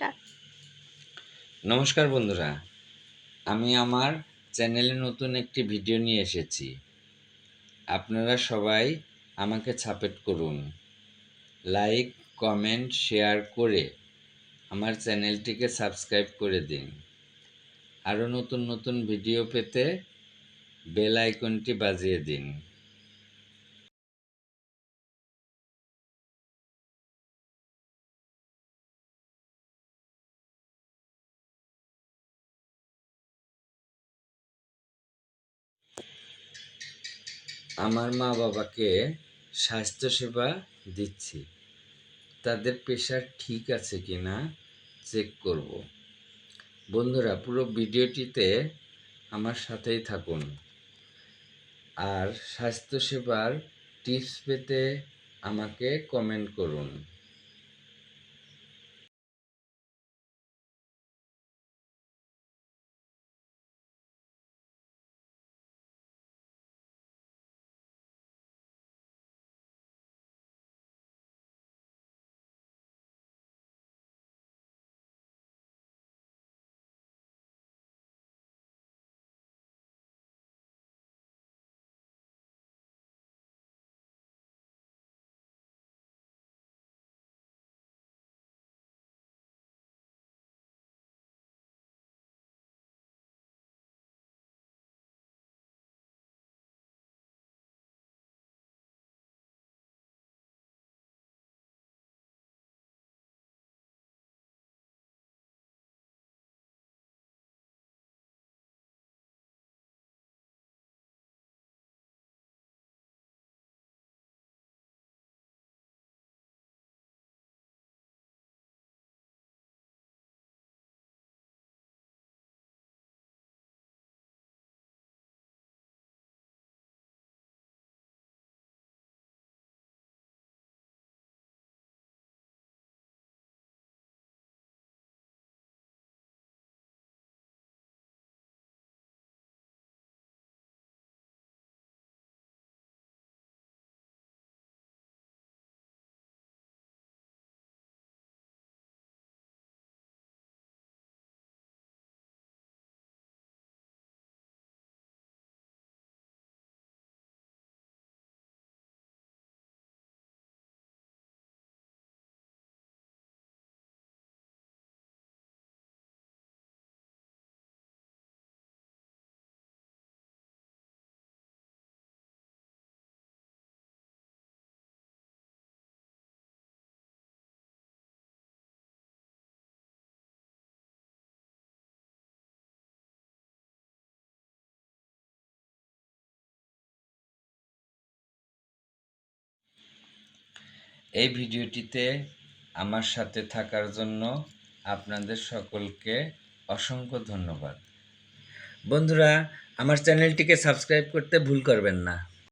Start নমস্কার বন্ধুরা, আমি আমার চ্যানেলে নতুন একটি ভিডিও নিয়ে এসেছি। আপনারা সবাই আমাকে সাপোর্ট করুন। লাইক, কমেন্ট, শেয়ার করে আমার চ্যানেলটিকে সাবস্ক্রাইব করে দিন। আরও নতুন নতুন ভিডিও পেতে বেল আইকনটি বাজিয়ে দিন। আমার মা বাবাকে স্বাস্থ্যসেবা দিচ্ছি। তাদের প্রেশার ঠিক আছে কি না চেক করব। বন্ধুরা, পুরো ভিডিওটিতে আমার সাথেই থাকুন। আর স্বাস্থ্যসেবার টিপস পেতে আমাকে কমেন্ট করুন। এই ভিডিওটিতে আমার সাথে থাকার জন্য আপনাদের সকলকে অসংখ্য ধন্যবাদ। বন্ধুরা, আমার চ্যানেলটিকে সাবস্ক্রাইব করতে ভুল করবেন না।